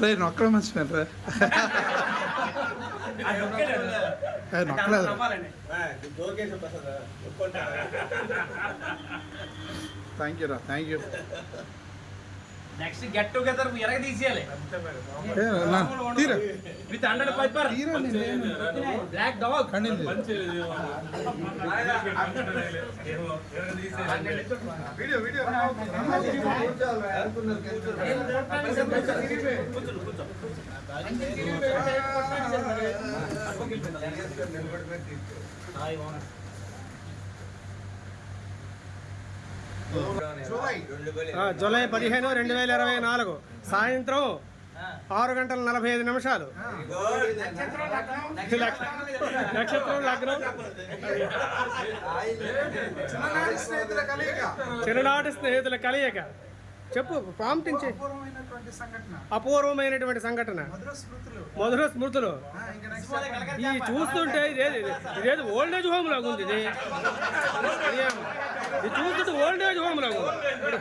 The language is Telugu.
రే నొక్కడం మర్చిపోయాను రా. నొక్కలేదు. థ్యాంక్ యూ రా thank you. Next get together ఎరగ తీసేయాలి with hundred pipers. Black dog video video July పదిహేను రెండు వేల ఇరవై నాలుగు. సాయంత్రం ఆరు గంటల నలభై ఐదు నిమిషాలు. నక్షత్రం లగ్నం. స్నేహితుల కలయిక చిన్ననాటి స్నేహితుల కలయిక. చెప్పు ప్రాంప్టించి సంఘటన. అపూర్వమైనటువంటి సంఘటన. మధుర స్మృతులు. ఇది ఈ చూస్తుంటే ఇదేది ఇదేది ఓల్డేజ్ హోమ్ లాగా ఉంది ఇది. ఇది చూస్తుంటే ఓల్డేజ్ హోమ్ లాగా ఉంది